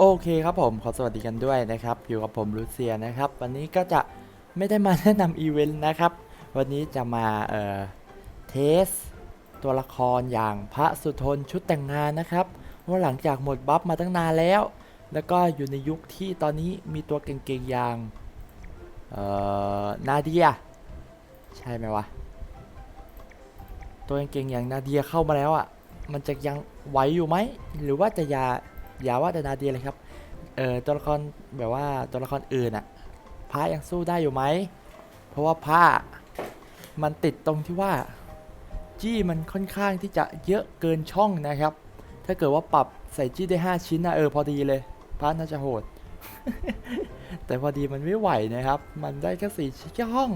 โอเคครับผมขอสวัสดีกันด้วยนะครับอยู่กับผมลูเซียนะครับ วันนี้ก็จะไม่ได้มาแนะนำอีเวนต์นะครับ วันนี้จะมาเอ่อเทส ตัวละครอย่างพระสุทนชุดแต่งงานนะครับว่าหลังจากหมดบัฟมาตั้งนานแล้ว แล้วก็อยู่ในยุคที่ตอนนี้มีตัวเก่งๆอย่างเอ่อนาเดีย ใช่ไหมวะ ตัวเก่งๆอย่างนาเดียเข้ามาแล้วอะมันจะยังไหวอยู่ไหมหรือว่าจะยา อย่าว่าแต่นาเดียเลยครับเอ่อตัวละครแบบว่าตัวละครอื่นอะพระยังสู้ได้อยู่ไหม เพราะว่าพระมันติดตรงที่ว่า จี้มันค่อนข้างที่จะเยอะเกินช่องนะครับ ถ้าเกิดว่าปรับใส่จี้ได้ 5 ชิ้นนะเออพอดีเลยพระน่าจะโหด แต่พอดีมันไม่ไหวนะครับ มันได้แค่สี่ช่อง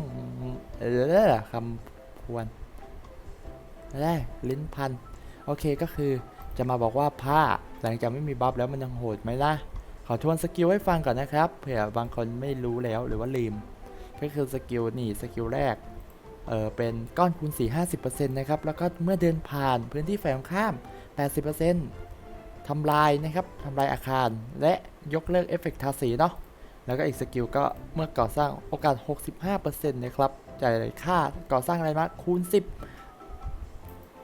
เออคำพวนแรกลิ้นพัน โอเคก็คือ จะมาบอกว่าผ้าหลังจากไม่มีบัฟแล้วมันยังโหดไหมล่ะ ขอทวนสกิลให้ฟังก่อนนะครับเผื่อบางคนไม่รู้แล้วหรือว่าลืม ก็คือสกิลนี่สกิลแรกเออเป็นก้อนคูณ4 50%นะครับ แล้วก็เมื่อเดินผ่านพื้นที่ฝ่ายตรงข้าม 80%ทำลายนะครับทำลายอาคารและยกเลิกเอฟเฟกต์ทาสีเนาะแล้วก็อีกสกิลก็เมื่อก่อสร้างโอกาส 65%นะครับจ่ายค่าก่อสร้างอะไรมาคูณ 10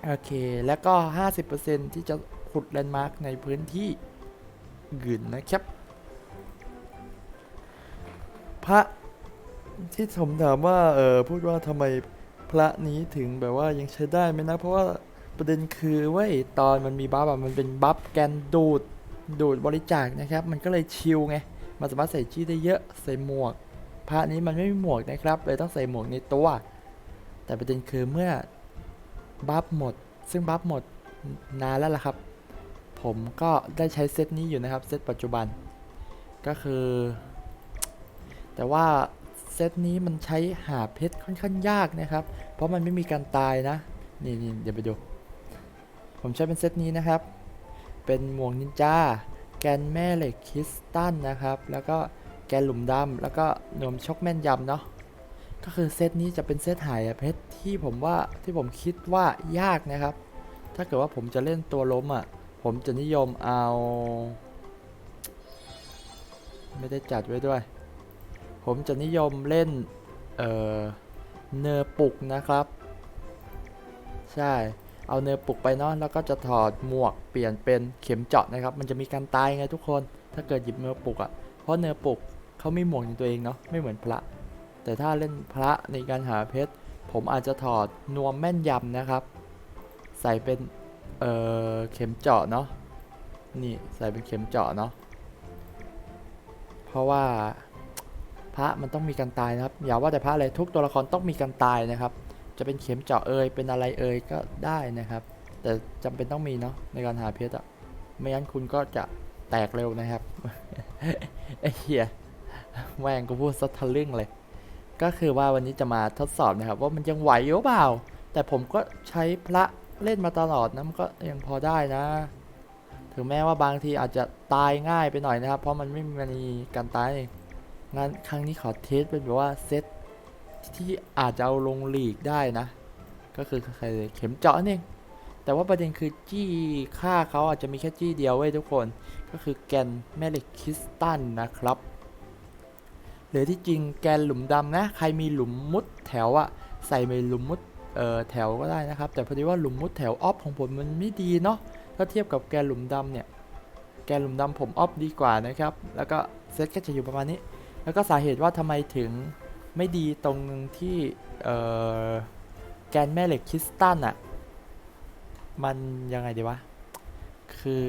โอเค แล้วก็ 50%ที่จะขุดแลนด์มาร์กในพื้นที่อื่นนะครับ พระที่ผมถามว่าเออพูดว่าทำไมพระนี้ถึงแบบว่ายังใช้ได้ไหมนะ เพราะว่าประเด็นคือเว้ยตอนมันมีบัฟอะมันเป็นบัฟแกนดูดดูดบริจาคนะครับ มันก็เลยชิลไง มันสามารถใส่จี้ได้เยอะใส่หมวก พระนี้มันไม่มีหมวกนะครับเลยต้องใส่หมวกในตัว แต่ประเด็นคือเมื่อ บัฟหมด ซึ่งบัฟหมดนานแล้วล่ะครับ ผมก็ได้ใช้เซตนี้อยู่นะครับ เซตปัจจุบัน ก็คือ แต่ว่าเซตนี้มันใช้หาเพชรค่อนข้างยากนะครับ เพราะมันไม่มีการตายนะ นี่นี่เดี๋ยวไปดู ผมใช้เป็นเซตนี้นะครับ เป็นหมวกนินจา แกนแม่เหล็กคริสตัลนะครับ แล้วก็แกนหลุมดำแล้วก็นวมชกแม่นยำเนาะ ก็คือเซตนี้จะเป็นเซตหายเพชรที่ผมว่าที่ผมคิดว่ายากนะครับ ถ้าเกิดว่าผมจะเล่นตัวล้มอะ ผมจะนิยมเอา ไม่ได้จัดไว้ด้วย ผมจะนิยมเล่น เอ่อ เนอร์ปุกนะครับ ใช่ เอาเนอร์ปุกไปเนาะแล้วก็จะถอดหมวกเปลี่ยนเป็นเข็มเจาะนะครับ มันจะมีการตายไงทุกคน ถ้าเกิดหยิบเนอร์ปุกอะ เพราะเนอร์ปุกเขามีหมวกในตัวเองเนาะ ไม่เหมือนพระ แต่ถ้าเล่นพระในการหาเพชร ผมอาจจะถอดนวมแม่นยำนะครับ ใส่เป็น เอ่อ เข็มเจาะเนาะ นี่ใส่เป็นเข็มเจาะเนาะ เพราะว่าพระมันต้องมีการตายนะครับ อย่าว่าแต่พระเลยทุกตัวละครต้องมีการตายนะครับ จะเป็นเข็มเจาะเอยเป็นอะไรเอยก็ได้นะครับ แต่จำเป็นต้องมีเนาะในการหาเพชรอะไม่งั้นคุณก็จะแตกเร็วนะครับไอ้เหี้ยแม่งก็พูดซะทะลึ่งเลย ก็คือว่าวันนี้จะมาทดสอบนะครับ ว่ามันยังไหวหรือเปล่า แต่ผมก็ใช้พระเล่นมาตลอดนะมันก็ยังพอได้นะ ถึงแม้ว่าบางทีอาจจะตายง่ายไปหน่อยนะครับ เพราะมันไม่มีการตายงั้นครั้งนี้ขอเทสเป็นแบบว่าเซตที่อาจจะเอาลงหลีกได้นะ ก็คือใครเข็มเจาะนี่แต่ว่าประเด็นคือจี้ค่าเขาอาจจะมีแค่จี้เดียวเว้ยทุกคน ก็คือแกนแม่เหล็กคริสตัลนะครับ หรือที่จริงแกนหลุมดำนะ ใครมีหลุมมุดแถวอะใส่ไปหลุมมุดเอ่อแถวก็ได้นะครับ แต่พอดีว่าหลุมมุดแถวออฟของผมมันไม่ดีเนาะถ้าเทียบกับแกนหลุมดำเนี่ยแกนหลุมดำผมออฟดีกว่านะครับ แล้วก็เซตก็จะอยู่ประมาณนี้ แล้วก็สาเหตุว่าทำไมถึงไม่ดีตรงที่เอ่อแกนแม่เหล็กคริสตัลอะมันยังไงดีวะคือ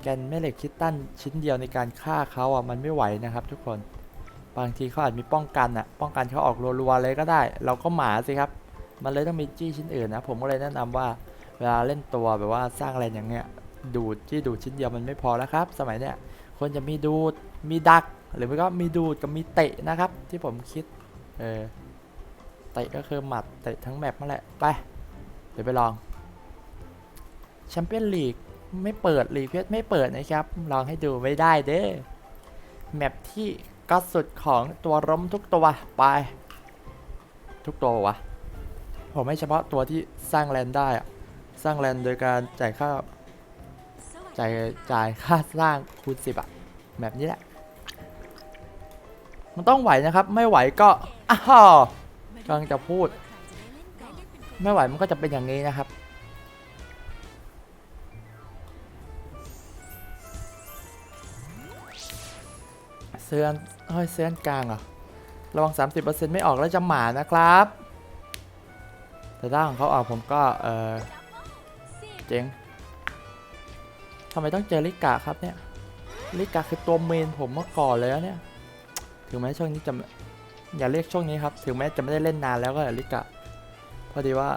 แกนแม่เหล็กคริสตัลชิ้นเดียวในการฆ่าเขาอะมันไม่ไหวนะครับทุกคน บางทีเขาอาจมีป้องกันอะป้องกันเขาออกรัวๆเลยก็ได้ เราก็หมาสิครับ มันเลยต้องมีจี้ชิ้นอื่นนะ ผมก็เลยแนะนำว่าเวลาเล่นตัวแบบว่าสร้างอะไรอย่างเงี้ย ดูดจี้ดูดชิ้นเดียวมันไม่พอแล้วครับ สมัยเนี้ยควรจะมีดูด มีดัก หรือไม่ก็มีดูดกับมีเตะนะครับ ที่ผมคิด เออ เตะก็คือหมัดเตะทั้งแมปนั่นแหละ ไป เดี๋ยวไปลองแชมเปี้ยนลีกไม่เปิดลีกเพชรไม่เปิดนะครับ ลองให้ดูไม่ได้เด้อ แมปที่ ก็สุดของตัวล้มทุกตัวไป ทุกตัววะผมไม่เฉพาะตัวที่สร้างแลนได้อะสร้างแลนโดยการจ่ายค่าจ่ายจ่ายค่าสร้างคูณสิบอะแบบนี้แหละ มันต้องไหวนะครับ ไม่ไหวก็อ้าวกำลังจะพูด ไม่ไหวมันก็จะเป็นอย่างนี้นะครับ เสื้อนเฮ้ยเสื้อนกลางเหรอ ระวัง 30%ไม่ออกแล้วจะหมานะครับ แต่ถ้าของเขาออกผมก็ เออเจ๊งทำไมต้องเจอลิกาครับเนี่ย ลิกาคือตัวเมนผมเมื่อก่อนเลยนะเนี่ย ถึงแม้ช่วงนี้จะอย่าเรียกช่วงนี้ครับ ถึงแม้จะไม่ได้เล่นนานแล้วก็ลิกะพอดีว่า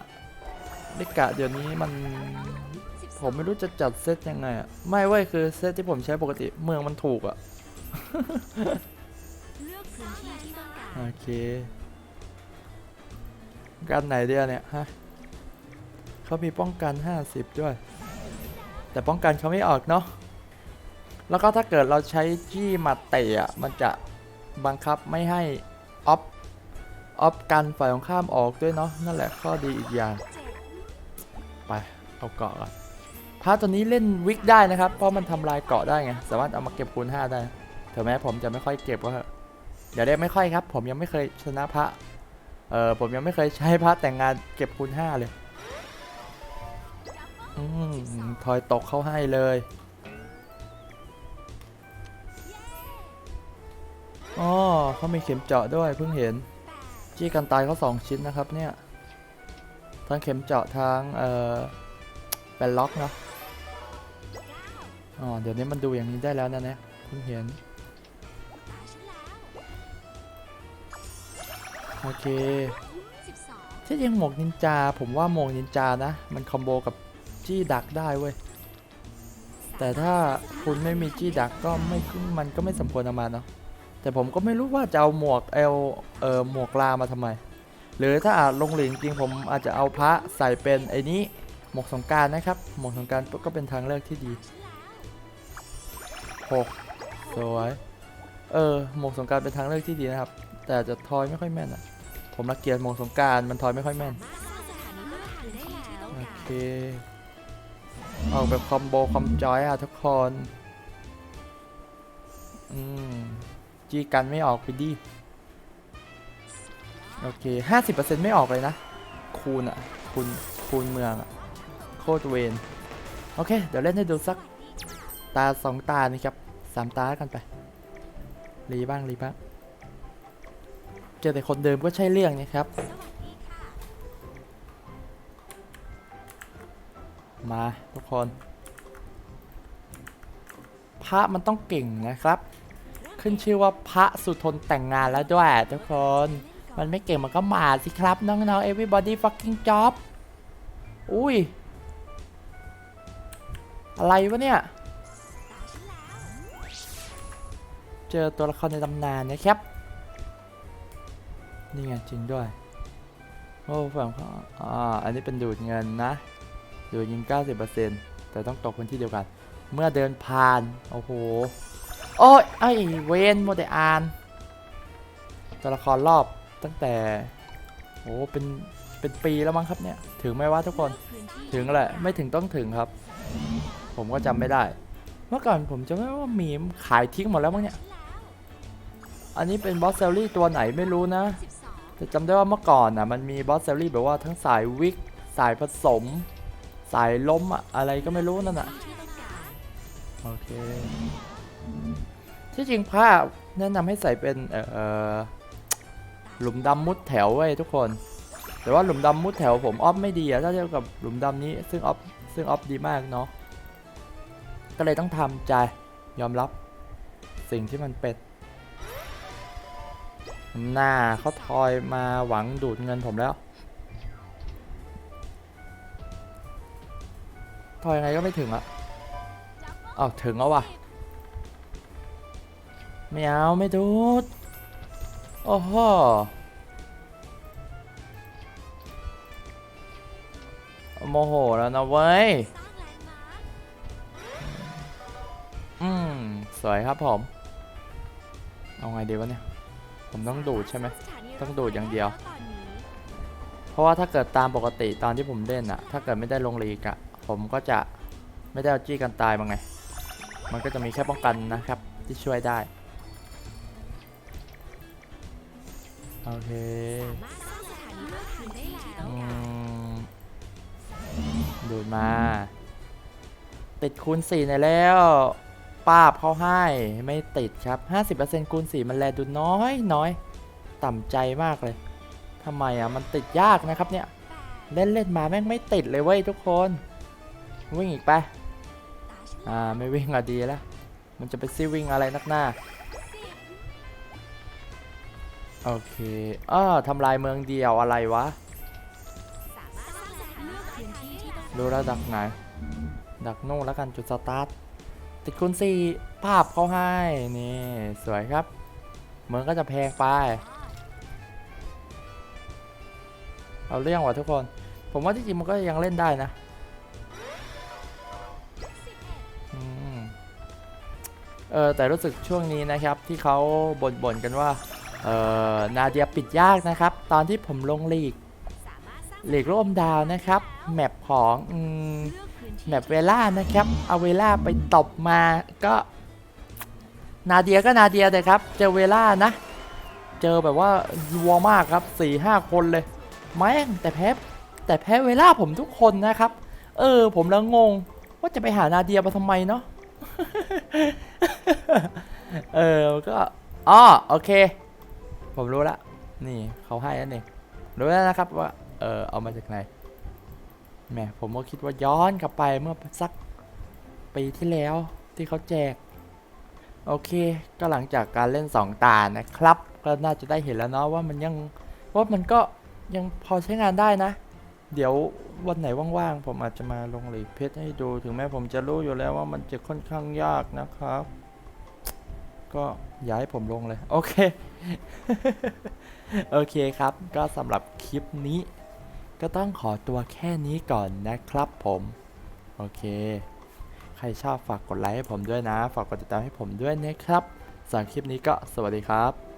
ลิกะเดี๋ยวนี้มัน ผมไม่รู้จะจัดเซตยังไงอะ ไม่เว้ยคือเซตที่ผมใช้ปกติเมืองมันถูกอะ เลือกพื้นที่ที่ต้องการ โอเคกันไหนเดียวเนี่ยฮะเขามีป้องกัน 50 ด้วย แต่ป้องกันเขาไม่ออกเนาะแล้วก็ถ้าเกิดเราใช้จี้มาเตะอะมันจะบังคับไม่ให้ออฟออฟกันฝ่ายของข้ามออกด้วยเนาะนั่นแหละข้อดีอีกอย่าง ไปเอาเกาะก่อนพาร์ทตัวนี้เล่นวิกได้นะครับ เพราะมันทำลายเกาะได้ไง สามารถเอามาเก็บคูณ5ได้ ถึงแม้ผมจะไม่ค่อยเก็บก็เถอะเดี๋ยวเรียไม่ค่อยครับ ผมยังไม่เคยชนะพระเออผมยังไม่เคยใช้พระแต่งงานเก็บคูณ5เลยอืมทอยตกเข้าให้เลยอ๋อเขามีเข็มเจาะด้วยเพิ่งเห็น จี้กันตายเขาสองชิ้นนะครับเนี่ย ทั้งเข็มเจาะทั้งเอ่อเป็นล็อกเนาะอ๋อเดี๋ยวนี้มันดูอย่างนี้ได้แล้วนะเนี่ยเพิ่งเห็น โอเคสิบสองที่จริงหมวกนินจา ผมว่าหมวกนินจานะ มันคอมโบกับจี้ดักได้เว้ย แต่ถ้าคุณไม่มีจี้ดักก็ไม่มันก็ไม่สมควรเอามาเนาะแต่ผมก็ไม่รู้ว่าจะเอาหมวกเอลเออหมวกลามาทำไม หรือถ้าอาจลงหลิงจริงผมอาจจะเอาพระใส่เป็นไอ้นี้หมวกสงกรารนะครับ หมวกสงกรารก็เป็นทางเลือกที่ดีหกสวย เออหมวกสงการเป็นทางเลือกที่ดีนะครับ แต่จะทอยไม่ค่อยแม่นอะ ผมรักเกียจหมวกสงการมันทอยไม่ค่อยแม่นโอเคออกแบบคอมโบคอมจอยอะทุกคนอืมจีกันไม่ออกไปดิโอเค50%ไม่ออกเลยนะ คูณอะคูณคูณเมืองอะโคตรเวนโอเค เดี๋ยวเล่นให้ดูสักตาสองตานี่ครับสามตากันไป รีบ้างรีบ้างเจอแต่คนเดิมก็ใช่เรื่องนะครับ มาทุกคน พระมันต้องเก่งนะครับ ขึ้นชื่อว่าพระสุทนแต่งงานแล้วด้วยทุกคน มันไม่เก่งมันก็มาสิครับ น้องๆ everybody fucking job อุ้ย อะไรวะเนี่ย เจอตัวละครในตำนานนะครับ นี่ไงจริงด้วย โอ้ฝั่งเขาอ่าอันนี้เป็นดูดเงินนะ ดูดยิง90%แต่ต้องตกพื้นที่เดียวกัน เมื่อเดินผ่าน โอ้โห โอ้ยไอเวนโมเดอาน ตัวละครรอบตั้งแต่โอ้เป็น เป็นปีแล้วมั้งครับเนี่ย ถึงไหมวะทุกคน ถึงแหละ ไม่ถึงต้องถึงครับ ผมก็จำไม่ได้ เมื่อก่อนผมจะไม่ว่ามีมขายทิ้งหมดแล้วมั้งเนี่ย อันนี้เป็นบอสเซลลี่ตัวไหนไม่รู้นะ แต่จำได้ว่าเมื่อก่อนอะมันมีบอสเซลลี่แบบว่าทั้งสายวิก สายผสม สายล้มอะอะไรก็ไม่รู้นั่นอะ โอเค ที่จริงผ้าแนะนำให้ใส่เป็นเอ่อหลุมดำมุดแถวไว้ยทุกคน แต่ว่าหลุมดำมุดแถวผมออฟไม่ดีอะถ้าเทียบกับหลุมดำนี้ซึ่งออฟซึ่งออฟดีมากเนาะก็เลยต้องทำใจยอมรับสิ่งที่มันเป็น หน้าเขาทอยมาหวังดูดเงินผมแล้ว ทอยยังไงก็ไม่ถึงอะอ้าถึงแล้ววะไม่เอาไม่ดูด โอ้โหโมโหแล้วนะเว้ย อืม สวยครับผม เอาไงดีวะเนี่ย ผมต้องดูดใช่ไหมสถานีต้องดูดอย่างเดียวตอนนี้เพราะว่าถ้าเกิดตามปกติตอนที่ผมเล่นอะถ้าเกิดไม่ได้ลงลีกอะผมก็จะไม่ได้เอาจี้กันตายมาไง มันก็จะมีแค่ป้องกันนะครับที่ช่วยได้ โอเคสามารถสร้างสถานีเลือกคืนได้แล้วอืมดูดมา ติดคูณ4ในอยแล้ว ป้าบเขาให้ไม่ติดครับ 50%คูณ4มันแลดูน้อยน้อย ต่ำใจมากเลยทำไมอะมันติดยากนะครับเนี่ย เล่นเล่นมาแม่งไม่ติดเลยเว้ยทุกคน วิ่งอีกไปอ่าไม่วิ่งอะดีแล้วมันจะไปซิวิ่งอะไรนักหน้าโอเคอ้อทำลายเมืองเดียวอะไรวะรู้แล้วดักไหน ดักโน่แล้วกันจุดสตาร์ท ติดคูณสี่ภาพเขาให้ นี่สวยครับเหมือนก็จะแพงไป เอาเรื่องว่ะทุกคน ผมว่าที่จริงมันก็ยังเล่นได้นะอเออแต่รู้สึกช่วงนี้นะครับที่เขาบ่นๆกันว่าเออนาเดียปิดยากนะครับ ตอนที่ผมลงลีกสามารถสร้างลีกร่วมดาวนะครับ แมปของอืม แมปเวล่านะครับ เอาเวล่าไปตบมาก็ นาเดียก็นาเดียเลยครับ เจอเวล่านะ เจอแบบว่ายัวมากครับสี่ห้าคนเลยแม่งแต่แพ้แต่แพ้เวล่าผมทุกคนนะครับ เออ ผมแล้วงง ว่าจะไปหานาเดียมาทำไมเนาะเออก็อ๋อโอเค ผมรู้ละนี่เขาให้นั่นเองรู้แล้วนะครับว่าเออเอามาจากไหน แหมผมก็คิดว่าย้อนกลับไปเมื่อสักปีที่แล้วที่เขาแจก โอเค ก็หลังจากการเล่น 2 ตานะครับ ก็น่าจะได้เห็นแล้วเนาะว่ามันยังว่ามันก็ยังพอใช้งานได้นะ เดี๋ยววันไหนว่างๆ ผมอาจจะมาลงหลีเพชรให้ดู ถึงแม้ผมจะรู้อยู่แล้วว่ามันจะค่อนข้างยากนะครับ ก็ย้ายผมลงเลย โอเค โอเคครับ ก็สำหรับคลิปนี้ ก็ต้องขอตัวแค่นี้ก่อนนะครับผม โอเค ใครชอบฝากกดไลค์ให้ผมด้วยนะ ฝากกดติดตามให้ผมด้วยนะครับสำหรับคลิปนี้ก็สวัสดีครับ